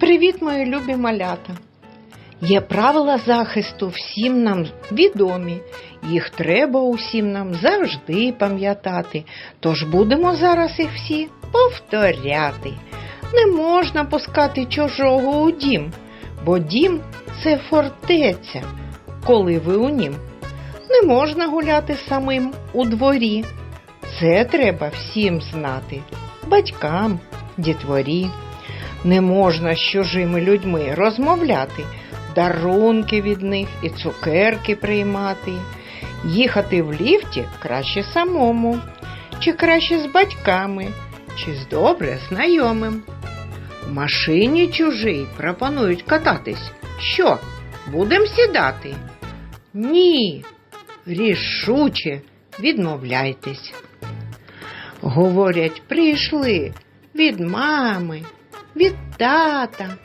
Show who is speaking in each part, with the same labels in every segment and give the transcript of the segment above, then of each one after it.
Speaker 1: Привіт, мої любі малята! Є правила захисту всім нам відомі. Їх треба усім нам завжди пам'ятати. Тож будемо зараз їх всі повторяти. Не можна пускати чужого у дім, бо дім це фортеця, коли ви у нім. Не можна гуляти самим у дворі. Це треба всім знати, батькам, дітворі. Не можна з чужими людьми розмовляти, дарунки від них і цукерки приймати. Їхати в ліфті краще самому, чи краще з батьками, чи з добре знайомим. В машині чужій пропонують кататись. Що, будем сідати? Ні, рішуче відмовляйтесь. Говорять, прийшли від мами, від тата.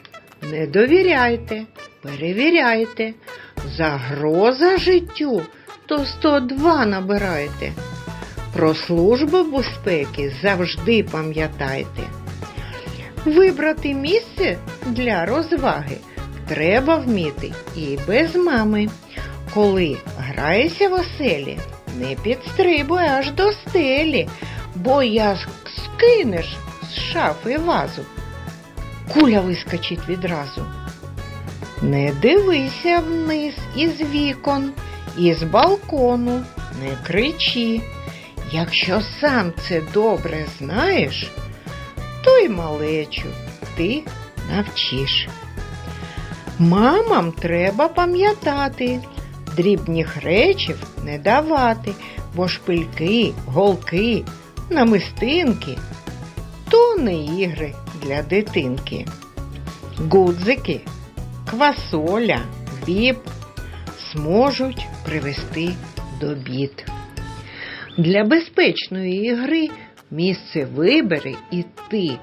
Speaker 1: Не довіряйте, перевіряйте. Загроза життю, то 102 набирайте. Про службу безпеки завжди пам'ятайте. Вибрати місце для розваги треба вміти і без мами. Коли граєшся в оселі, не підстрибуй аж до стелі, бо я скинеш з шафи вазу. Куля вискочить відразу. Не дивися вниз із вікон, із балкону, не кричи. Якщо сам це добре знаєш, то й малечу ти навчиш. Мамам треба пам'ятати, дрібних речів не давати, бо шпильки, голки, намистинки не ігри для дитинки. Гудзики, квасоля, біб зможуть привести до бід. Для безпечної ігри місце вибери і ти,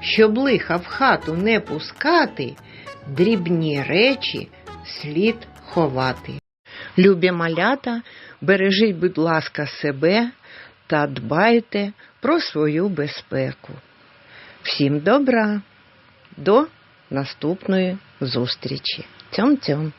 Speaker 1: щоб лиха в хату не пускати, дрібні речі слід ховати. Любі малята, бережіть, будь ласка, себе та дбайте про свою безпеку. Всім добра, до наступної зустрічі. Цьом-цьом.